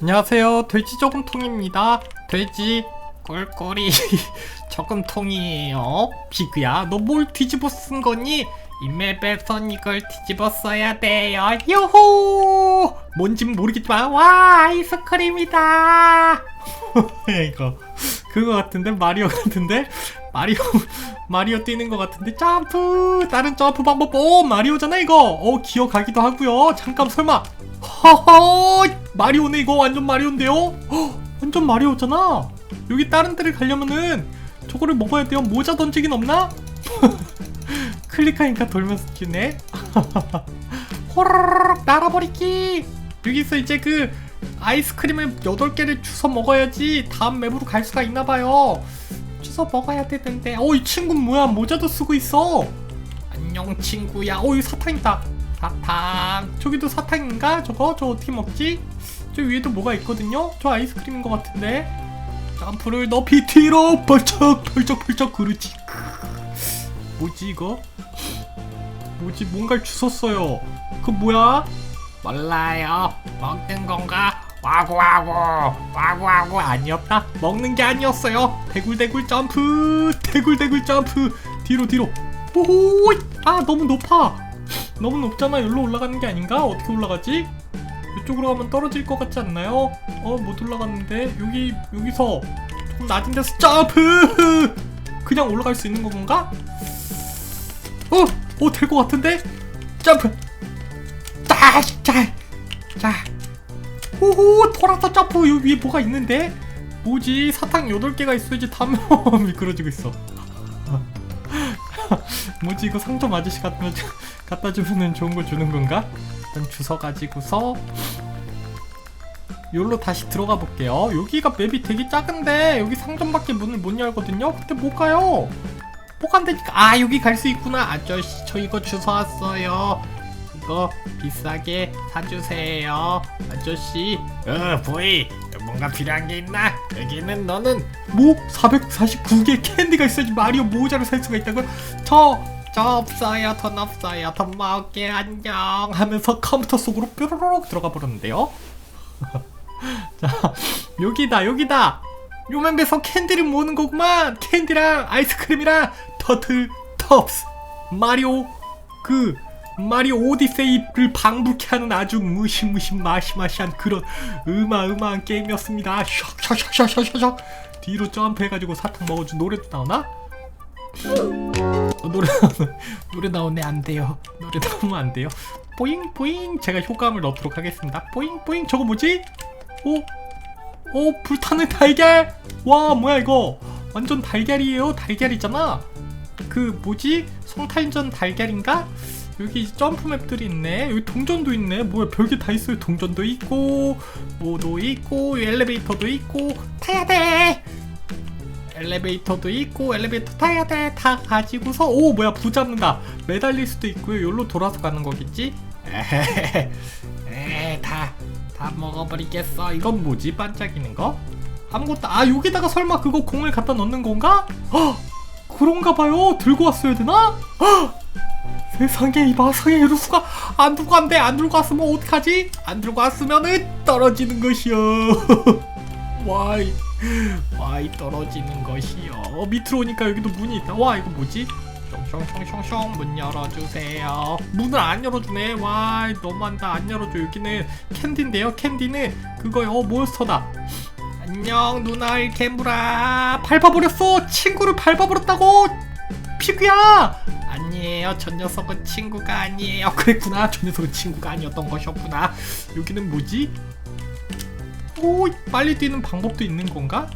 안녕하세요. 돼지 저금통입니다. 돼지 꿀꿀이 저금통이에요. 비그야, 너 뭘 뒤집어 쓴 거니? 이 맵에선 이걸 뒤집어 써야 돼요. 요호! 뭔진 모르겠지만 와 아이스크림이다. 이거 그거 같은데 마리오 같은데 마리오 마리오 뛰는 것 같은데 점프! 다른 점프 방법 오 마리오잖아 이거! 어 기어가기도 하고요. 잠깐 설마. 허허! 마리오네 이거 완전 마리오인데요? 헉, 완전 마리오잖아. 여기 다른 데를 가려면은 저거를 먹어야 돼요. 모자 던지긴 없나? 클릭하니까 돌면서 뛰네. 호로록 날아버리기 여기서 이제 그 아이스크림을 8개를 주워 먹어야지 다음 맵으로 갈 수가 있나봐요 주워 먹어야 되는데. 어이 친구는 뭐야? 모자도 쓰고 있어. 안녕 친구야. 어 여기 사탕 저기도 사탕인가? 저거? 저 어떻게 먹지? 저 위에도 뭐가 있거든요? 저 아이스크림인 것 같은데. 점프를 높이 뒤로 벌쩍 벌쩍 벌쩍 그렇지. 뭐지 이거? 뭐지? 뭔가를 주웠어요. 그 뭐야? 몰라요. 먹는 건가 와구와구 와구와구 아니었다? 먹는 게 아니었어요. 대굴대굴 점프 대굴대굴 점프. 뒤로 뒤로. 오호 아 너무 높아. 너무 높잖아. 여기로 올라가는 게 아닌가? 어떻게 올라가지? 이쪽으로 가면 떨어질 것 같지 않나요? 어 못 올라갔는데. 여기 여기서 조금 낮은 데서 점프! 그냥 올라갈 수 있는 건가? 어 어 될 것 같은데? 점프! 자, 자, 자. 오호, 돌아서 점프. 여기 위에 뭐가 있는데? 뭐지? 사탕 8개가 있어야지 타면 미끄러지고 있어. 뭐지? 이거 상점 아저씨 갖다, 갖다 주면 좋은 거 주는 건가? 일단 주워 가지고서 여기로 다시 들어가 볼게요. 여기가 맵이 되게 작은데 여기 상점밖에 문을 못 열거든요. 근데 못 가요. 못 간다니까. 아, 여기 갈 수 있구나. 아저씨, 저 이거 주워 왔어요. 이거 비싸게 사주세요. 아저씨. 어 보이. 뭔가 필요한 게 있나? 여기는 너는 뭐? 449개 캔디가 있어야지 마리오 모자를 살 수가 있다고? 저, 저 없어요. 돈 없어요. 돈 먹게 안녕 하면서 컴퓨터 속으로 뾰로록 들어가 버렸는데요. 자 여기다 여기다. 요맨배서 캔디를 모으는 거구만. 캔디랑 아이스크림이랑 터틀 텁스. 마리오 그 마리오 오디세이를 방불케 하는 아주 무시무시 마시마시한 그런 으마으마한 게임이었습니다. 샥샥샥샥샥 뒤로 점프해가지고 사탕 먹어준 노래도 나오나? 어, 노래 노래 나오네 안 돼요. 노래 나오면 안 돼요. 보잉 보잉 제가 효과음을 넣도록 하겠습니다. 보잉 보잉 저거 뭐지? 오, 오 불타는 달걀. 와 뭐야 이거? 완전 달걀이에요. 달걀이잖아. 그 뭐지? 성탄전 달걀인가? 여기 점프 맵들이 있네. 여기 동전도 있네. 뭐야 별게 다 있어요. 동전도 있고 뭐도 있고 엘리베이터도 있고 타야 돼! 엘리베이터도 있고 엘리베이터 타야 돼다 가지고서 오 뭐야 부 잡는다. 매달릴 수도 있고요. 여기로 돌아서 가는 거겠지? 에다 다 먹어버리겠어. 이건 뭐지? 반짝이는 거? 아무것도 아 여기다가 설마 그거 공을 갖다 넣는 건가? 헉! 그런가 봐요. 들고 왔어야 되나? 헉 세상에 이 마성의 에루스가 안 들고 간대 안 들고 왔으면 어떡하지? 안 들고 왔으면은 떨어지는 것이요. 와이 와이 떨어지는 것이요. 어, 밑으로 오니까 여기도 문이 있다. 와 이거 뭐지? 숑숑숑숑 문 열어주세요. 문을 안 열어주네. 와 너무한다. 안 열어줘. 여기는 캔디인데요. 캔디는 그거요. 어, 몬스터다. 안녕 누나 일케무라 밟아버렸어. 친구를 밟아버렸다고. 피구야 아니에요. 저 녀석은 친구가 아니에요. 그랬구나. 저 녀석은 친구가 아니었던 것이었구나. 여기는 뭐지? 오, 빨리 뛰는 방법도 있는 건가?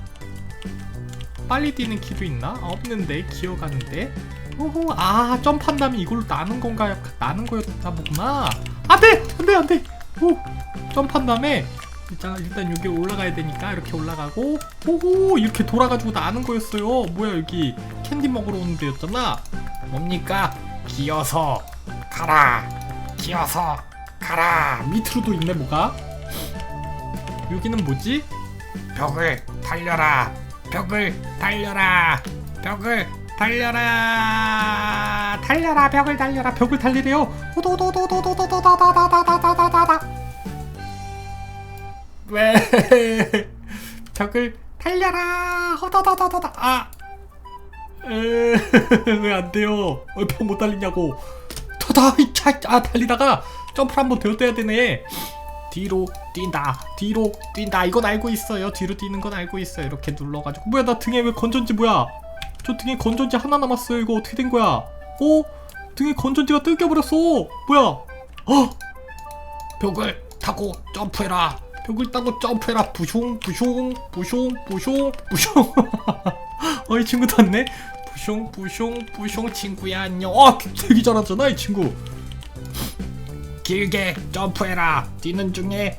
빨리 뛰는 길도 있나? 없는데 기어가는데. 오호, 아 점프한 다음에 이걸로 나는 건가요? 나는 거였나 보구나. 안돼, 안돼, 안돼. 오, 점프한 다음에 일단 일단 여기 올라가야 되니까 이렇게 올라가고 오호 이렇게 돌아가지고 나는 거였어요. 뭐야 여기 캔디 먹으러 오는 데였잖아. 뭡니까? 기어서 가라. 기어서 가라. 밑으로도 있네 뭐가? 여기는 뭐지? 벽을 달려라. 벽을 달려라. 벽을 달려라. 달려라. 벽을 달려라. 벽을 달리래요. 오도도도도도도도다다다다다다다다. 왜? 벽을 달려라! 허다다다다다! 아! 왜 안 돼요? 왜벽못 달리냐고! 터다! 이차아 달리다가 점프를 한번 더 떼야 되네. 뒤로 뛴다. 뒤로 뛴다. 이건 알고 있어요. 뒤로 뛰는 건 알고 있어요. 이렇게 눌러가지고. 뭐야 나 등에 왜 건전지 뭐야? 저 등에 건전지 하나 남았어요. 이거 어떻게 된 거야? 어? 등에 건전지가 뜯겨버렸어. 뭐야? 어? 벽을 타고 점프해라 벽을 타고 점프해라. 부숑 부숑 부숑 부숑 부숑 어이 친구 탔네. 부숑 부숑 부숑 친구야 안녕. 아 되게 잘하잖아 이 친구. 길게 점프해라. 뛰는 중에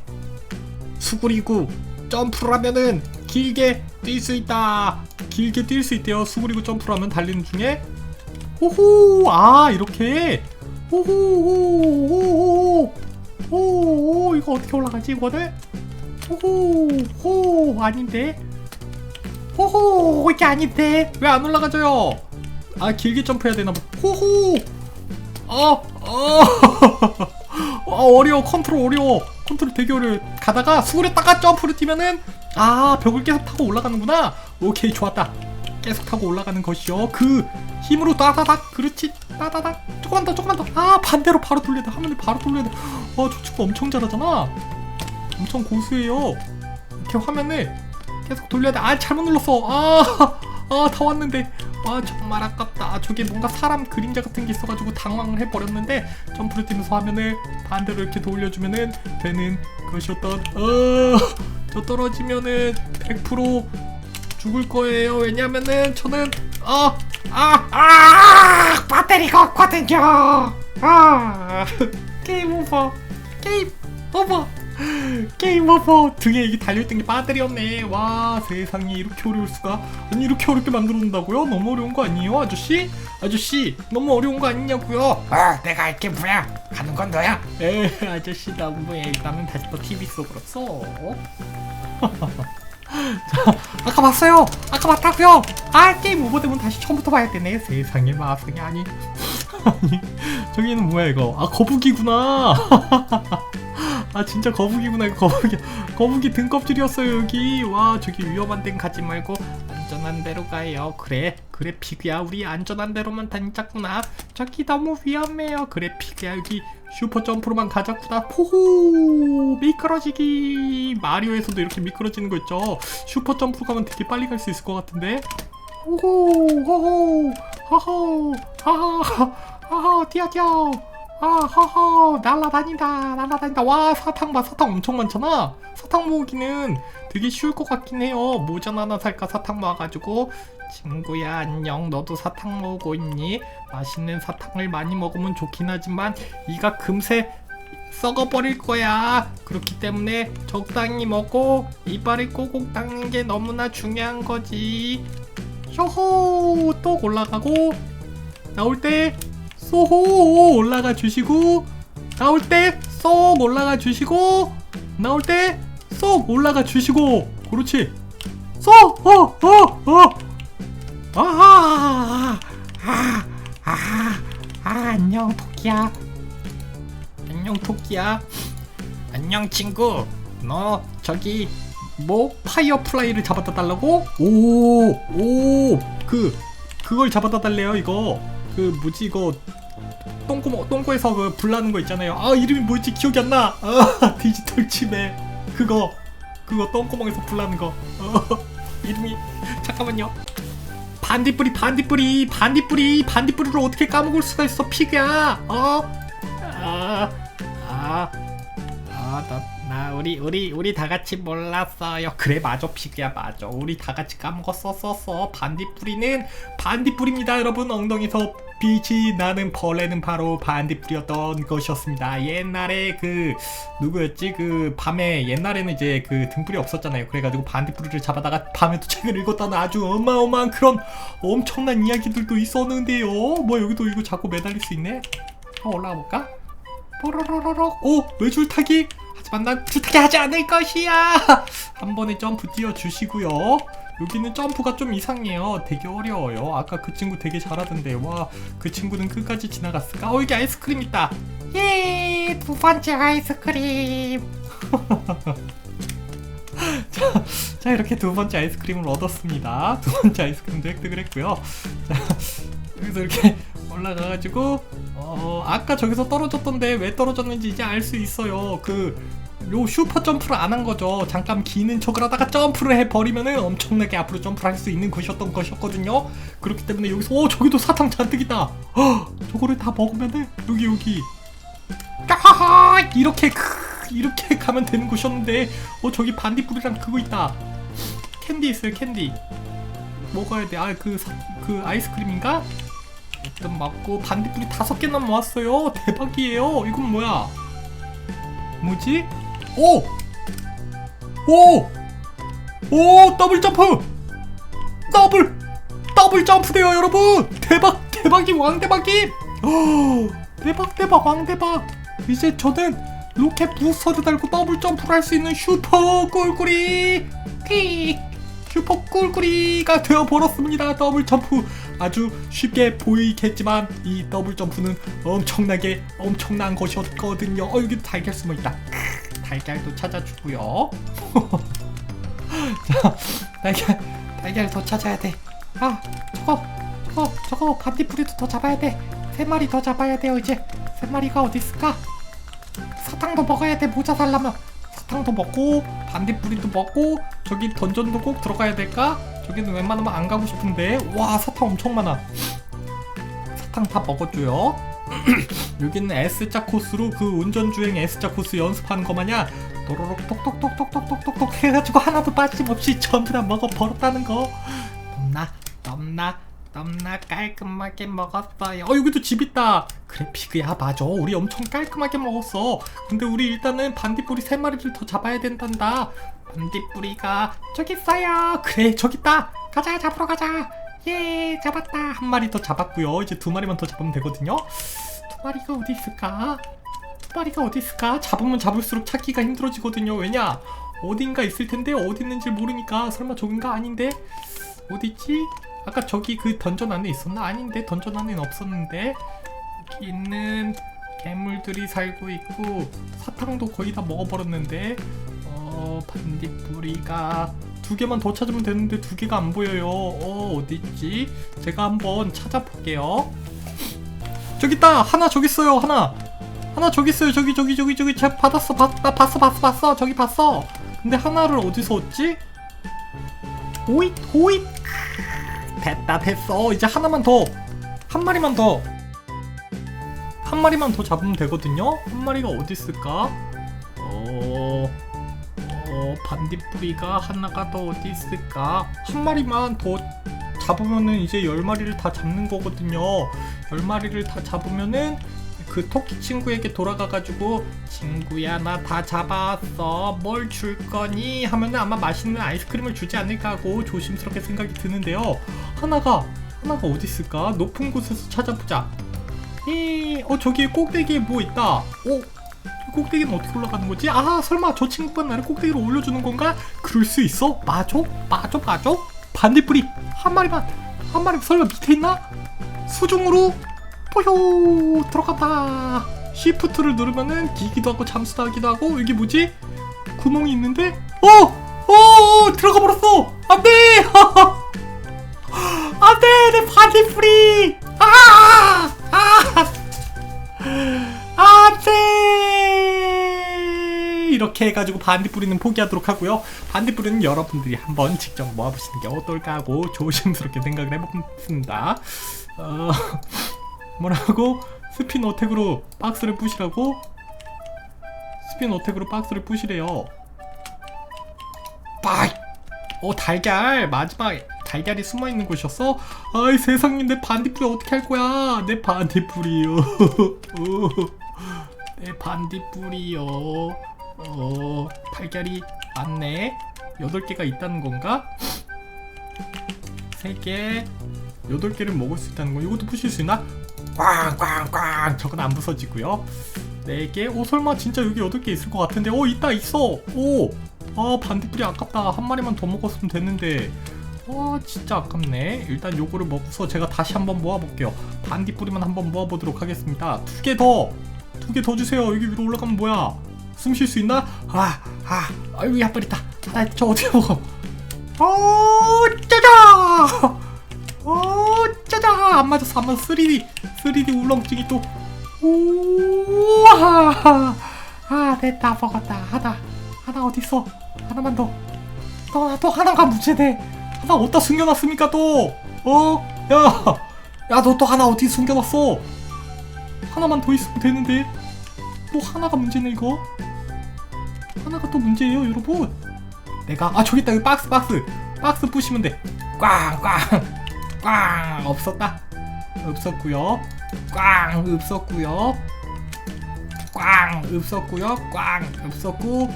수그리고 점프를 하면은 길게 뛸 수 있다. 길게 뛸 수 있대요. 수그리고 점프를 하면 달리는 중에. 호호! 아 이렇게. 호호호호호 호. 이거 어떻게 올라가지 이거는 호호 호 아닌데? 호호 이게 아닌데? 왜 안 올라가져요? 아 길게 점프해야 되나 봐. 호호! 어어. 어, 어려워. 컨트롤 어려워. 컨트롤 되게 어려워 가다가 수그렸다가 점프를 뛰면은 아 벽을 계속 타고 올라가는구나. 오케이 좋았다. 계속 타고 올라가는 것이요. 그 힘으로 따다닥 그렇지. 따다닥. 조금만 더 조금만 더아 반대로 바로 돌려야 돼. 화면을 바로 돌려야 돼어저 친구 엄청 잘하잖아 엄청 고수예요 이렇게 화면을 계속 돌려야 돼 아 잘못 눌렀어 아 아 다 왔는데 아 정말 아깝다 저게 뭔가 사람 그림자 같은 게 있어가지고 당황을 해버렸는데 점프를 뛰면서 화면을 반대로 이렇게 돌려주면은 되는 것이었던 어저 떨어지면은 100% 죽을 거예요 왜냐면은 저는 아 아, 아, 배터리가 없거든요. 아, 게임 오버. 게임 오버. 게임 오버. 등에 이게 달려있던 게 배터리였네. 와, 세상에 이렇게 어려울 수가. 아니, 이렇게 어렵게 만들어 놓는다고요? 너무 어려운 거 아니에요, 아저씨? 아저씨, 너무 어려운 거 아니냐고요? 아, 내가 할게 뭐야? 하는 건 너야. 에, 아저씨 너무해. 나는 다시 또 TV 속으로 써. 자, 아까 봤어요. 아까 봤다고요. 아 게임 오버 되면 다시 처음부터 봐야 되네. 세상에 마상이 아니. 아니 저기는 뭐야 이거? 아 거북이구나. 아 진짜 거북이구나 거북이. 거북이 등껍질이었어요 여기. 와 저기 위험한 데는 가지 말고 안전한 데로 가요. 그래 그래 피그야 우리 안전한 데로만 다니자꾸나. 저기 너무 위험해요. 그래 피그야 여기 슈퍼 점프로만 가자꾸나. 포호 미끄러지기. 마리오에서도 이렇게 미끄러지는 거 있죠. 슈퍼 점프로 가면 되게 빨리 갈 수 있을 것 같은데. 호호 호호 호호 하하 하하 뛰어 뛰어 아 하하 날라다닌다 날라다닌다. 와 사탕 봐 사탕 엄청 많잖아. 사탕 모으기는 되게 쉬울 것 같긴 해요. 모전 하나 살까 사탕 모아가지고. 친구야 안녕. 너도 사탕 모으고 있니? 맛있는 사탕을 많이 먹으면 좋긴 하지만 이가 금세 썩어버릴 거야. 그렇기 때문에 적당히 먹고 이빨을 꼬꼭 닦는 게 너무나 중요한 거지. 쇼호! 또 올라가고 나올 때 쏘호 올라가 주시고 나올 때 쏙 올라가 주시고 나올 때 쏙 올라가 주시고. 그렇지. 쏙 어 어 어. 아하 아, 아, 아, 안녕 토끼야. 안녕 토끼야. 안녕 친구. 너 저기 뭐 파이어플라이를 잡아다 달라고? 오 오 그 그걸 잡아다 달래요 이거. 그 뭐지 이거 똥구멍 똥꼬에서 그 불나는 거 있잖아요 아 이름이 뭐였지 기억이 안 나 아 디지털 치매 그거 그거 똥구멍에서 불나는 거 어, 이름이 잠깐만요 반딧불이 반딧불이 반딧불이 반딧불이를 어떻게 까먹을 수가 있어 피그야 어? 아, 아, 아, 나, 나 우리 우리 우리 다 같이 몰랐어요. 그래 맞아 피그야 맞아. 우리 다 같이 까먹었었었어. 반딧불이는 반딧불입니다, 여러분. 엉덩이에서 빛이 나는 벌레는 바로 반딧불이었던 것이었습니다. 옛날에 그 누구였지? 그 밤에 옛날에는 이제 그 등불이 없었잖아요. 그래가지고 반딧불이를 잡아다가 밤에도 책을 읽었다는 아주 어마어마한 그런 엄청난 이야기들도 있었는데요. 뭐 여기도 이거 자꾸 매달릴 수 있네. 올라가 볼까? 뽀로로로로 오 외줄 타기 난 줄타기 하지 않을 것이야 한 번에 점프 뛰어 주시고요 여기는 점프가 좀 이상해요 되게 어려워요 아까 그 친구 되게 잘하던데 와 그 친구는 끝까지 지나갔을까 어 여기 아이스크림 있다 예, 두 번째 아이스크림. 자 이렇게 두 번째 아이스크림을 얻었습니다. 두 번째 아이스크림도 획득을 했고요. 자 여기서 이렇게 올라가가지고 어 아까 저기서 떨어졌던데 왜 떨어졌는지 이제 알 수 있어요. 그 요 슈퍼 점프를 안 한 거죠. 잠깐 기는 척을 하다가 점프를 해버리면은 엄청나게 앞으로 점프를 할 수 있는 것이었던 것이었거든요. 그렇기 때문에 여기서 오 저기도 사탕 잔뜩 있다. 헉, 저거를 다 먹으면은 여기 여기 까하하 이렇게 크 이렇게 가면 되는 곳이었는데 어 저기 반딧불이랑 그거 있다. 캔디 있어요 캔디. 먹어야 돼. 아그 그 아이스크림인가? 일단 먹고 반딧불이 다섯 개나 모았어요. 대박이에요. 이건 뭐야? 뭐지? 오! 오! 오! 더블 점프! 더블! 더블 점프돼요 여러분! 대박! 대박이 왕대박이! 오, 대박 대박 왕대박! 이제 저는 로켓 부스터를 달고 더블 점프를 할 수 있는 슈퍼 꿀꿀이! 픽! 슈퍼 꿀꿀이가 되어버렸습니다 더블 점프 아주 쉽게 보이겠지만 이 더블 점프는 엄청나게 엄청난 것이었거든요 어 여기 달걀 숨어있다 달걀도 찾아주고요. 자 달걀 달걀 더 찾아야 돼아 저거 저거 저거 반딧불이도 더 잡아야 돼세 마리 더 잡아야 돼요 이제. 세 마리가 어디 있을까? 사탕도 먹어야 돼 모자 살려면. 사탕도 먹고 반딧불이도 먹고 저기 던전도 꼭 들어가야 될까? 저기는 웬만하면 안 가고 싶은데. 와 사탕 엄청 많아. 사탕 다 먹어줘요 여기는 S자 코스로 그 운전주행 S자 코스 연습하는 거 마냥 도로록 똑똑똑똑똑똑똑 해가지고 하나도 빠짐없이 전부 다 먹어 버렸다는 거. 넘나 넘나 넘나 깔끔하게 먹었어요. 어 여기도 집 있다. 그래 피그야 맞아. 우리 엄청 깔끔하게 먹었어. 근데 우리 일단은 반딧불이 세 마리를 더 잡아야 된단다. 반딧불이가 저기 있어요. 그래 저기 있다. 가자 잡으러 가자 예 잡았다. 한 마리 더 잡았고요. 이제 두 마리만 더 잡으면 되거든요. 두 마리가 어디 있을까? 두 마리가 어디 있을까? 잡으면 잡을수록 찾기가 힘들어지거든요. 왜냐? 어딘가 있을 텐데 어디 있는지 모르니까 설마 저긴가? 아닌데? 어디 있지? 아까 저기 그 던전 안에 있었나? 아닌데? 던전 안에는 없었는데? 여기 있는 괴물들이 살고 있고 사탕도 거의 다 먹어버렸는데 어 반딧불이가 두 개만 더 찾으면 되는데 두 개가 안 보여요. 어 어딨지? 제가 한번 찾아볼게요. 저기 있다! 하나 저기 있어요 하나. 하나 저기 있어요. 저기 저기 저기 저기. 제가 받았어 봤, 나 봤어 봤어 봤어. 저기 봤어. 근데 하나를 어디서 얻지? 오잇 오잇! 됐다 됐어. 이제 하나만 더. 한 마리만 더. 한 마리만 더 잡으면 되거든요? 한 마리가 어디 있을까 반딧불이가 하나가 더 어디 있을까? 한 마리만 더 잡으면은 이제 열 마리를 다 잡는 거거든요. 열 마리를 다 잡으면은 그 토끼 친구에게 돌아가가지고 친구야 나 다 잡아왔어. 뭘 줄 거니? 하면은 아마 맛있는 아이스크림을 주지 않을까 하고 조심스럽게 생각이 드는데요. 하나가 하나가 어디 있을까? 높은 곳에서 찾아보자. 이어 저기 꼭대기에 뭐 있다. 어이 꼭대기는 어떻게 올라가는 거지? 아 설마 저 친구가 나를 꼭대기로 올려주는 건가? 그럴 수 있어? 맞아? 맞아 맞아? 반딧불이 한 마리만 한 마리 설마 밑에 있나? 수중으로 뽀효 들어간다 시프트를 누르면은 기기도 하고 잠수도 하기도 하고 여기 뭐지? 구멍이 있는데 어! 어! 들어가 버렸어! 안돼! 안돼! 내 반딧불이! 아! 아! 안돼! 이렇게 해가지고 반딧불이는 포기하도록 하고요. 반딧불이는 여러분들이 한번 직접 모아보시는 게 어떨까 하고 조심스럽게 생각을 해봤습니다. 어... 뭐라고? 스핀 어택으로 박스를 부시라고? 스핀 어택으로 박스를 부시래요. 빠이! 어 달걀 마지막 달걀이 숨어 있는 곳이었어? 아이 세상에 내 반딧불이 어떻게 할 거야? 내 반딧불이요. 어, 내 반딧불이요. 어 달걀이 많네. 여덟 개가 있다는 건가? 세 개. 여덟 개를 먹을 수 있다는 거. 이것도 부실 수 있나? 꽝꽝꽝 저건 안 부서지고요. 네 개. 오 설마 진짜 여기 여덟 개 있을 것 같은데. 오 있다 있어. 오. 아 반딧불이 아깝다. 한 마리만 더 먹었으면 됐는데. 와 진짜 아깝네. 일단 요거를 먹고서 제가 다시 한번 모아볼게요. 반딧불이만 한번 모아보도록 하겠습니다. 두 개 더. 두 개 더 주세요. 여기 위로 올라가면 뭐야? 숨 쉴 수 있나? 아, 아, 아유, 야, 빨리 있다. 아, 저 어떻게 먹어? 오 짜자 오 짜자 안 맞았어 안 맞았어 3D 3D 울렁증이 또 우와 아 됐다 먹었다 하나 하나 어딨어 하나만 더 또 또 하나가 문제네 하나 어디다 숨겨놨습니까 또 어? 야, 야, 너 또 하나 어디 숨겨놨어? 하나만 더 있으면 되는데 또 하나가 문제네 이거. 하나가 또 문제예요, 여러분. 내가 아 저기 있다, 여기 박스, 박스, 박스 부시면 돼. 꽝, 꽝, 꽝 없었다. 없었고요. 꽝 없었고요. 꽝 없었고요. 꽝 없었고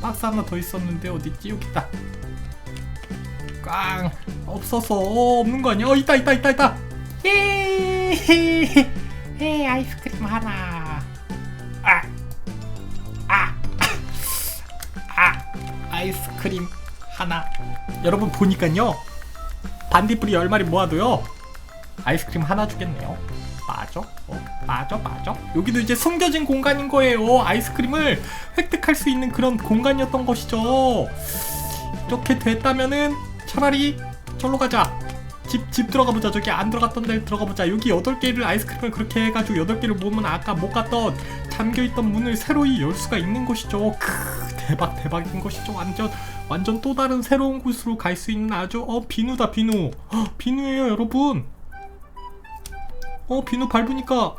박스 하나 더 있었는데 어딨지? 여기 있다. 꽝 없어서 어, 없는 거 아니야? 어 있다 있다 있다 있다 예 예, 아이스크림 하나 아이스크림 하나 여러분 보니깐요 반딧불이 열 마리 모아도요 아이스크림 하나 주겠네요 맞아? 어, 맞아 맞아 여기도 이제 숨겨진 공간인 거예요 아이스크림을 획득할 수 있는 그런 공간이었던 것이죠 이렇게 됐다면은 차라리 절로 가자. 집, 집 들어가 보자. 저기 안 들어갔던 데 들어가 보자. 여기 8개를 아이스크림을 그렇게 해가지고 8개를 모으면 아까 못 갔던 잠겨있던 문을 새로이 열 수가 있는 것이죠. 크, 대박, 대박인 것이 죠. 완전, 완전 또 다른 새로운 곳으로 갈 수 있는 아주, 어, 비누다, 비누. 헉, 비누예요, 여러분. 어, 비누 밟으니까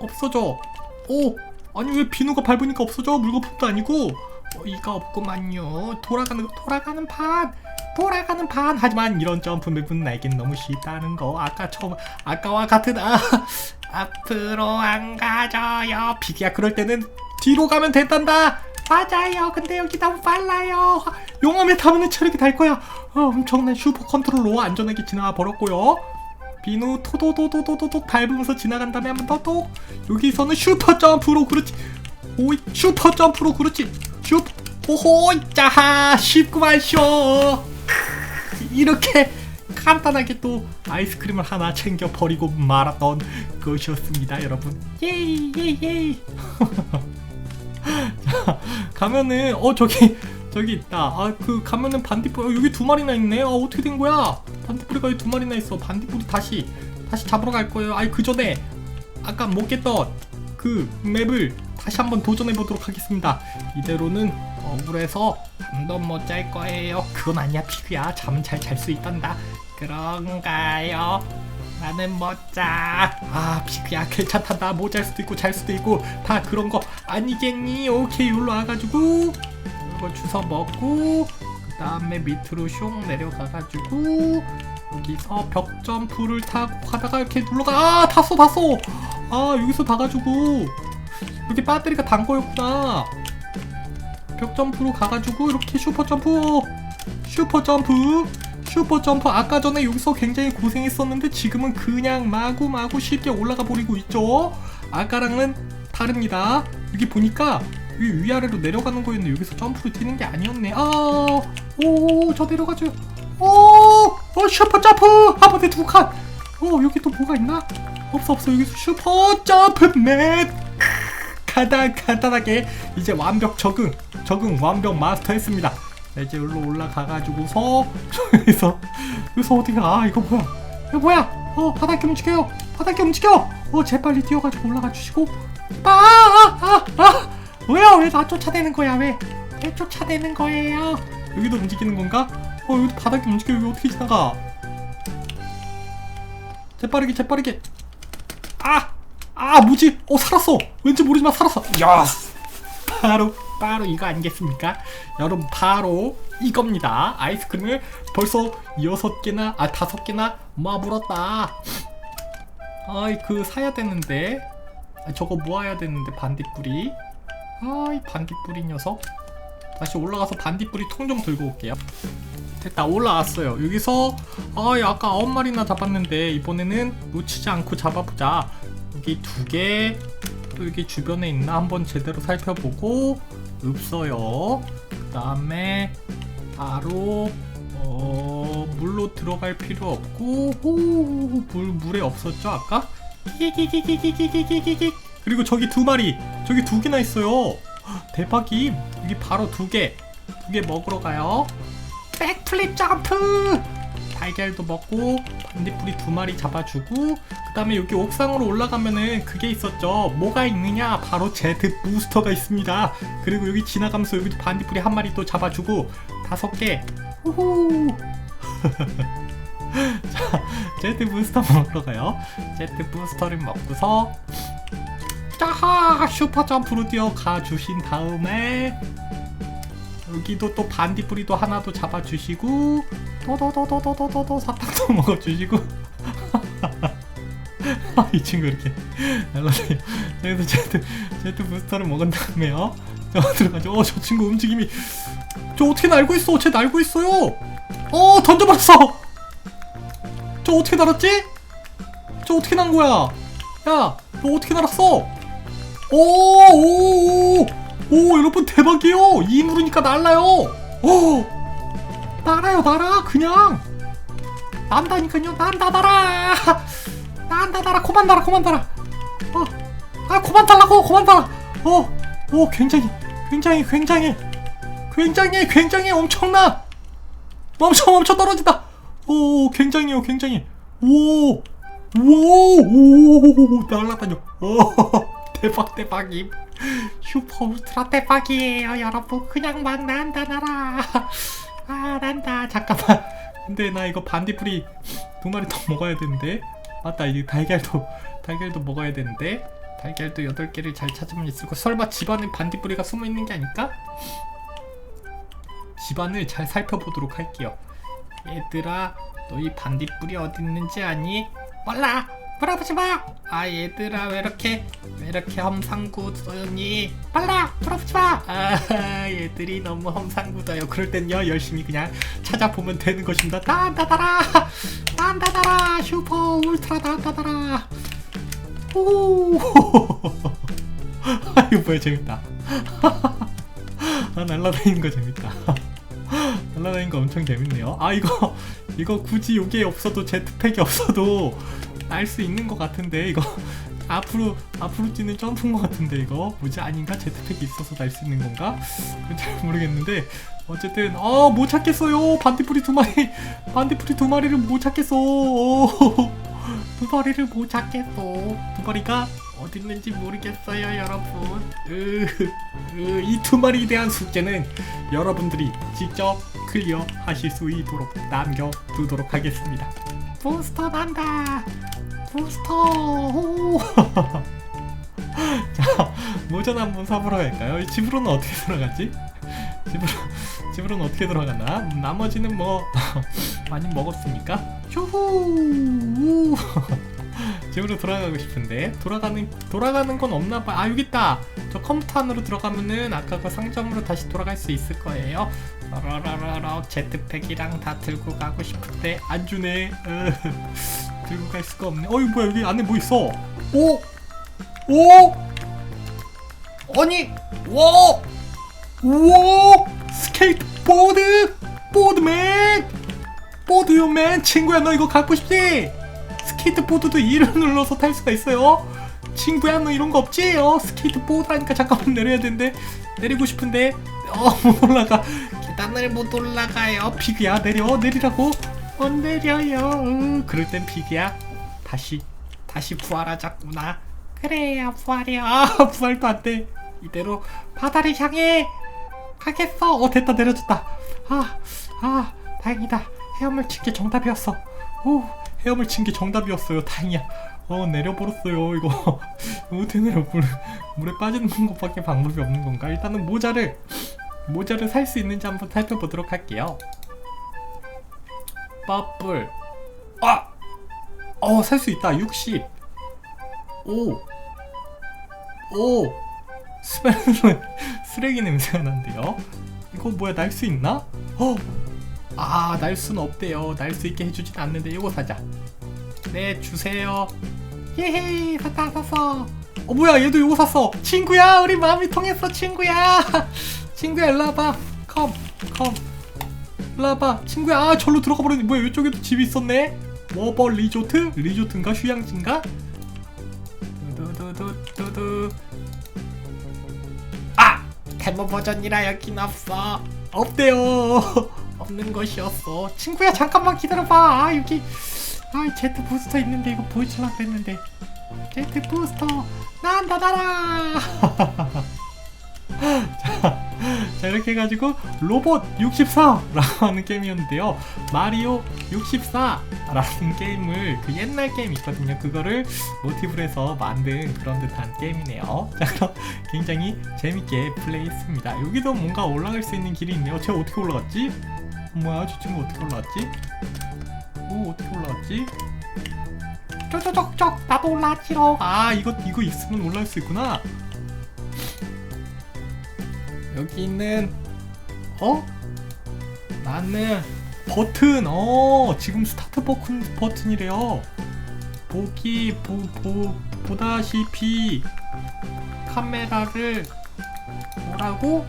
없어져. 오, 아니 왜 비누가 밟으니까 없어져? 물거품도 아니고. 어이가 없구만요. 돌아가는 돌아가는 판, 돌아가는 판. 하지만 이런 점프 맵은 나에겐 너무 쉽다는 거. 아까 처음 아까와 같은 아 앞으로 안 가져요. 비기야 그럴 때는 뒤로 가면 된단다. 맞아요. 근데 여기 너무 빨라요. 용암에 타면은 체력이 달 거야. 어, 엄청난 슈퍼 컨트롤로 안전하게 지나가 버렸고요. 비누 토도도도도도도 밟으면서 지나간 다음에 한번 더 또 여기서는 슈퍼 점프로 그렇지 오이 슈퍼 점프로 그렇지 슈퍼 오호이 짜하 쉽구만 쇼 이렇게 간단하게 또 아이스크림을 하나 챙겨 버리고 말았던 것이었습니다 여러분 예이 자 가면은 어 저기 저기 있다. 아 그 가면은 반딧불 어, 여기 두 마리나 있네 아 어떻게 된 거야? 반딧불이가 여기 두 마리나 있어. 반딧불이 다시 다시 잡으러 갈 거예요. 아이 그 전에 아까 못 깼던 그 맵을 다시 한번 도전해 보도록 하겠습니다. 이대로는 억울해서 잠도 못 잘 거예요. 그건 아니야 피그야. 잠은 잘 잘 수 있단다. 그런가요 나는 못자 아 피그야 괜찮다. 못잘 수도 있고 잘 수도 있고. 다 그런 거 아니겠니? 오케이 여기로 와가지고. 이거 주워 먹고 그 다음에 밑으로 슝 내려가가지고 여기서 벽 점프를 타고 가다가 이렇게 눌러가. 아 탔어 탔어 아 여기서 가가지고. 여기 배터리가 단 거였구나. 벽 점프로 가가지고 이렇게 슈퍼 점프. 슈퍼 점프 슈퍼 점프 아까 전에 여기서 굉장히 고생했었는데 지금은 그냥 마구마구 쉽게 올라가 버리고 있죠 아까랑은 다릅니다 여기 보니까 위 위아래로 내려가는 거였는데 여기서 점프를 뛰는 게 아니었네 아오저 내려가죠 오, 어 슈퍼 점프 한 번에 두 칸. 어 여기 또 뭐가 있나? 없어 없어 여기서 슈퍼 점프맨. 간단 간단하게 이제 완벽 적응 적응 완벽 마스터했습니다. 자, 이제 여기로 올라가가지고서 여기서 여기서 어디가? 아 이거 뭐야? 이거 뭐야? 어 바닥이 움직여요. 바닥이 움직여. 어 재빨리 뛰어가지고 올라가 주시고. 아아아 아, 아, 아. 왜요? 왜나 쫓아내는 거야? 왜? 왜 쫓아내는 거예요? 여기도 움직이는 건가? 어 여기 바닥이 움직여 여기 어떻게 지나가 재빠르게 재빠르게 아! 아 뭐지? 어 살았어 왠지 모르지만 살았어 야 바로 바로 이거 아니겠습니까? 여러분 바로 이겁니다. 아이스크림을 벌써 여섯 개나 아 다섯 개나 모아불었다. 아이 그 사야 되는데. 아, 저거 모아야 되는데 반딧불이. 아이 반딧불이 녀석. 다시 올라가서 반딧불이 통 좀 들고 올게요. 됐다 올라왔어요. 여기서 아 아까 아홉 마리나 잡았는데 이번에는 놓치지 않고 잡아보자 여기 두 개 또 여기 주변에 있나 한번 제대로 살펴보고 없어요. 그 다음에 바로 어 물로 들어갈 필요 없고 호물 물에 없었죠 아까? 그리고 저기 두 마리 저기 두 개나 있어요. 대박임. 여기 바로 두 개 두 개 먹으러 가요. 백플립 점프 달걀도 먹고 반딧불이 두 마리 잡아주고 그 다음에 여기 옥상으로 올라가면은 그게 있었죠. 뭐가 있느냐? 바로 제트 부스터가 있습니다. 그리고 여기 지나가면서 여기도 반딧불이 한 마리 또 잡아주고 다섯 개. 후후! 자 제트 부스터 먹으러 가요. 제트 부스터를 먹고서 짜하! 슈퍼 점프로 뛰어가 주신 다음에 여기도 또 반딧불이도 하나 더 잡아주시고 도도도도도도도 사탕도 먹어주시고. 아, 이 친구 이렇게 날라다녀. 여기서 제트 제트 부스터를 먹은 다음에요. 저 들어가죠. 어저 친구 움직임이 저 어떻게 날고 있어? 쟤 날고 있어요. 어 던져버렸어. 저 어떻게 날았지? 저 어떻게 난 거야? 야너 어떻게 날았어? 오오오 오 여러분 대박이에요. 이 물으니까 날라요. 오 날아요 날아 그냥. 난다니까요 난다 날아 난다 날아 그만 날아 그만 날아 어아 그만 달라고 그만 달아 어오 굉장히 굉장히 굉장히 굉장히 굉장히 엄청나 멈춰 멈춰 떨어진다. 오 굉장해요 굉장히. 오오 오 날라다녀. 오 대박 대박임. 슈퍼 울트라 대박이에요 여러분. 그냥 막 난다 나라 아 난다. 잠깐만. 근데 나 이거 반딧불이 두 마리 더 먹어야 되는데. 맞다 이게 달걀도 달걀도 먹어야 되는데. 달걀도 여덟 개를 잘 찾으면 있을 거. 설마 집안에 반딧불이가 숨어 있는 게 아닐까? 집안을 잘 살펴보도록 할게요. 얘들아 너희 반딧불이 어디 있는지 아니? 몰라 물어보지 마! 아 얘들아 왜 이렇게 왜 이렇게 험상궂었니? 빨라! 물어보지 마! 아 얘들이 너무 험상궂어요. 그럴 땐요 열심히 그냥 찾아보면 되는 것입니다. 단다다라! 단다다라! 슈퍼 울트라 단다다라! 오! 아, 이거 뭐야 재밌다. 아 날라다니는 거 재밌다. 날라다니는 거 엄청 재밌네요. 아 이거 이거 굳이 요게 없어도 제트팩이 없어도 날수 있는 것 같은데 이거. 앞으로 앞으로 뛰는 점프인 것 같은데 이거. 뭐지? 아닌가? 제트팩이 있어서 날 수 있는 건가? 잘 모르겠는데 어쨌든 아못 찾겠어요. 반딧불이 두 마리. 반딧불이 두 마리를 못 찾겠어. 어, 두 마리를 못 찾겠어. 두 마리가 어디 있는지 모르겠어요 여러분. 이 두 마리에 대한 숙제는 여러분들이 직접 클리어 하실 수 있도록 남겨두도록 하겠습니다. 부스터 난다 부스터 호. 자 모전 한번 사보러 갈까요? 이 집으로는 어떻게 들어가지? 집으로 집으로는 어떻게 들어가나? 나머지는 뭐 많이 먹었으니까 휴후 집으로 돌아가고 싶은데 돌아가는 돌아가는 건 없나 봐. 아 여기 있다. 저 컴퓨터 안으로 들어가면은 아까 그 상점으로 다시 돌아갈 수 있을 거예요. 라라라라 제트팩이랑 다 들고 가고 싶은데 안 주네. 으, 들고 갈 수가 없네. 어이 뭐야? 여기 안에 뭐 있어? 오, 오, 아니, 와, 와, 스케이트보드, 보드맨, 보드맨! 친구야 너 이거 갖고 싶지? 스케이트보드도 2를 눌러서 탈 수가 있어요. 친구야 너 이런 거 없지? 어 스케이트보드 하니까 잠깐만 내려야 되는데. 내리고 싶은데. 어못 올라가. 계단을 못 올라가요. 피그야 내려. 내리라고 으, 그럴 땐 피그야 다시 다시 부활하자꾸나. 그래야 부활이야. 아, 부활도 안 돼. 이대로 바다를 향해 가겠어. 어 됐다 내려졌다. 아 아, 다행이다. 헤엄을 친 게 정답이었어. 오 헤엄을 친 게 정답이었어요. 다행이야. 어 내려버렸어요. 이거 어떻게 내려 물 물에 빠지는 것밖에 방법이 없는 건가? 일단은 모자를 모자를 살 수 있는지 한번 살펴보도록 할게요. 버블 아! 어, 살 수 있다. 60. 오. 오. 스멜은 쓰레기 냄새가 난대요. 이거 뭐야? 날 수 있나? 어. 아, 날 수는 없대요. 날 수 있게 해주진 않는데 이거 사자. 네, 주세요. 예헤이, 샀다, 샀어. 어, 뭐야? 얘도 이거 샀어. 친구야, 우리 마음이 통했어, 친구야. 친구야, 일로 와봐. 컴, 컴. 일로 와봐. 친구야, 아, 절로 들어가 버렸네. 뭐야? 이쪽에도 집이 있었네. 워버 리조트? 리조트인가? 휴양지인가? 두두두두두. 아! 데모 버전이라 여긴 없어. 없대요. 없는 것이었어. 친구야 잠깐만 기다려봐. 아 여기 아 제트 부스터 있는데 이거 보여주려고 했는데 제트 부스터 난다 날아. 자, 자 이렇게 해가지고 로봇 64라고 하는 게임이었는데요. 마리오 64라는 게임을 그 옛날 게임 있거든요. 그거를 모티브로 해서 만든 그런 듯한 게임이네요. 자 그럼 굉장히 재밌게 플레이했습니다. 여기도 뭔가 올라갈 수 있는 길이 있네요. 제가 어떻게 올라갔지? 뭐야 저 친구 어떻게 올라갔지? 오 어떻게 올라갔지? 쪼쪼쪼쪼 나도 올라왔지롱 아 이거 이거 있으면 올라갈 수 있구나 여기 있는 어? 나는 버튼 어 지금 스타트 버튼 버튼이래요 보기 보, 보, 보다시피 카메라를 뭐라고?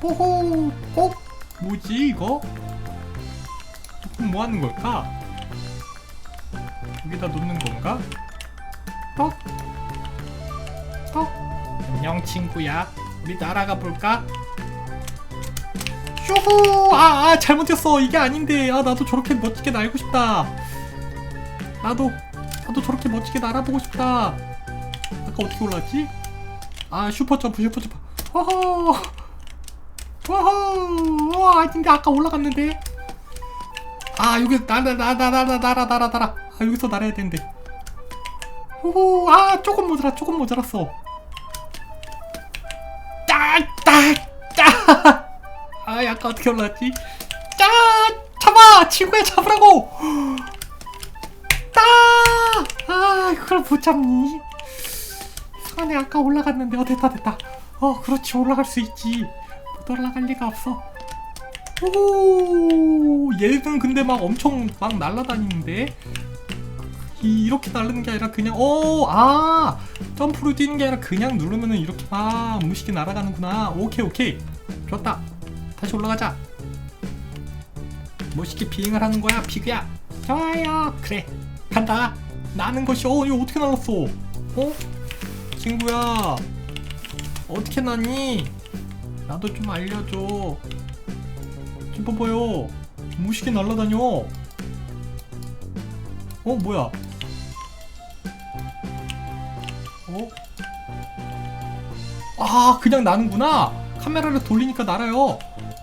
호호 꼭 뭐지 이거? 그럼 뭐 하는 걸까? 여기다 놓는 건가? 떡? 떡? 안녕 친구야 우리 날아가 볼까? 쇼후! 아, 아 잘못했어. 이게 아닌데. 아 나도 저렇게 멋지게 날고 싶다. 나도 나도 저렇게 멋지게 날아보고 싶다. 아까 어떻게 올라왔지? 아 슈퍼점프 슈퍼점프. 허허! 허허! 어, 아닌데 아까 올라갔는데? 아 여기 날아 날아 날아 날아 날아 날아 아 여기서 날아야 되는데. 후후 아 조금 모자라 조금 모자랐어 짜! 아, 약간 어떻게 올라왔지? 짜! 잡아! 친구야, 잡으라고! 따! 아, 그걸 못 잡니? 산에 아까 올라갔는데, 어, 됐다, 됐다. 어, 그렇지, 올라갈 수 있지. 못 올라갈 리가 없어. 오, 얘는 근데 막 엄청 막 날아다니는데? 이, 이렇게 날르는 게 아니라 그냥 어, 아 점프로 뛰는 게 아니라 그냥 누르면은 이렇게 막 무식히 날아가는구나. 오케이 오케이 좋다. 다시 올라가자. 멋있게 비행을 하는 거야 피그야. 좋아요. 그래 간다. 나는 것이 어 이거 어떻게 날랐어? 어 친구야 어떻게 났니? 나도 좀 알려줘. 좀 봐봐요. 무식히 날아다녀. 어 뭐야? 어? 아 그냥 나는구나. 카메라를 돌리니까 날아요.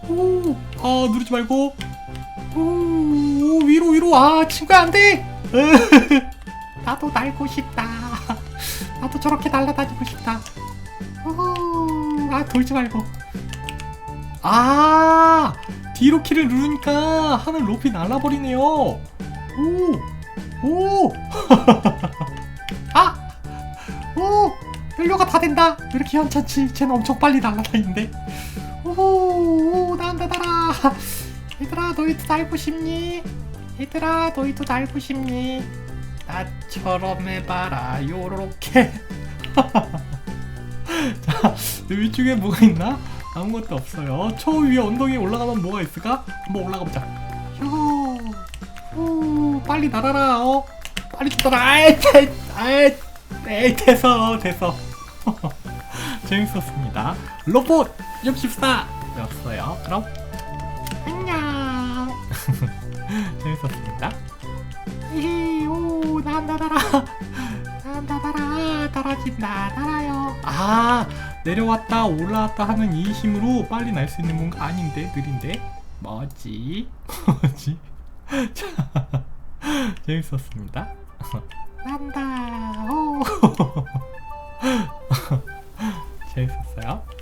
오, 아 누르지 말고. 오, 오, 위로 위로. 아 친구야 안돼. 나도 날고 싶다. 나도 저렇게 날아다니고 싶다. 오, 아 돌지 말고. 아 뒤로 키를 누르니까 하늘 높이 날아버리네요. 오 오! 연료가 다 된다! 왜 이렇게 현찮지? 쟤는 엄청 빨리 날아다니는데? 오! 오! 난다 달아! 얘들아 너희도 날고 싶니? 얘들아 너희도 날고 싶니? 나처럼 해봐라 요렇게 자 위쪽에 뭐가 있나? 아무것도 없어요 저 위에 엉덩이에 올라가면 뭐가 있을까? 한번 올라가보자 휴 오, 빨리 날아라, 어? 빨리 좀 날아. 아이, 돼, 아이, 에이, 됐어, 됐어. 재밌었습니다. 로봇 64였어요. 그럼, 안녕. 재밌었습니다. 히히, 오, 난다, 날아. 난다, 날아. 떨어진다, 날아요. 아, 내려왔다, 올라왔다 하는 이 힘으로 빨리 날 수 있는 건가? 아닌데, 느린데? 뭐지? 뭐지? 자, 재밌었습니다. 난다. 오. 재밌었어요?